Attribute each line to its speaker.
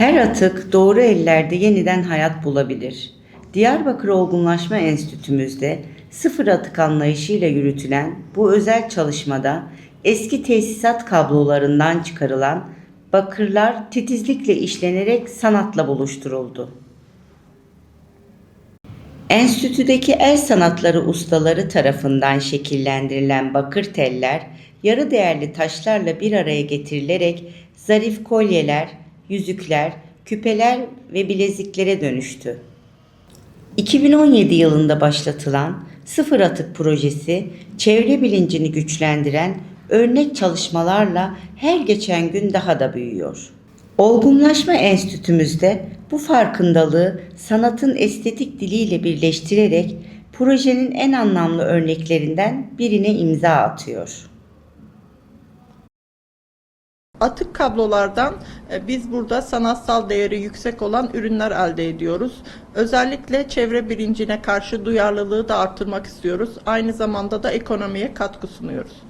Speaker 1: Her atık doğru ellerde yeniden hayat bulabilir. Diyarbakır Olgunlaşma Enstitümüzde sıfır atık anlayışıyla yürütülen bu özel çalışmada eski tesisat kablolarından çıkarılan bakırlar titizlikle işlenerek sanatla buluşturuldu. Enstitüdeki el sanatları ustaları tarafından şekillendirilen bakır teller, yarı değerli taşlarla bir araya getirilerek zarif kolyeler, yüzükler, küpeler ve bileziklere dönüştü. 2017 yılında başlatılan Sıfır Atık projesi, çevre bilincini güçlendiren örnek çalışmalarla her geçen gün daha da büyüyor. Olgunlaşma Enstitümüzde bu farkındalığı sanatın estetik diliyle birleştirerek projenin en anlamlı örneklerinden birine imza atıyor.
Speaker 2: Atık kablolardan biz burada sanatsal değeri yüksek olan ürünler elde ediyoruz. Özellikle çevre bilincine karşı duyarlılığı da arttırmak istiyoruz. Aynı zamanda da ekonomiye katkı sunuyoruz.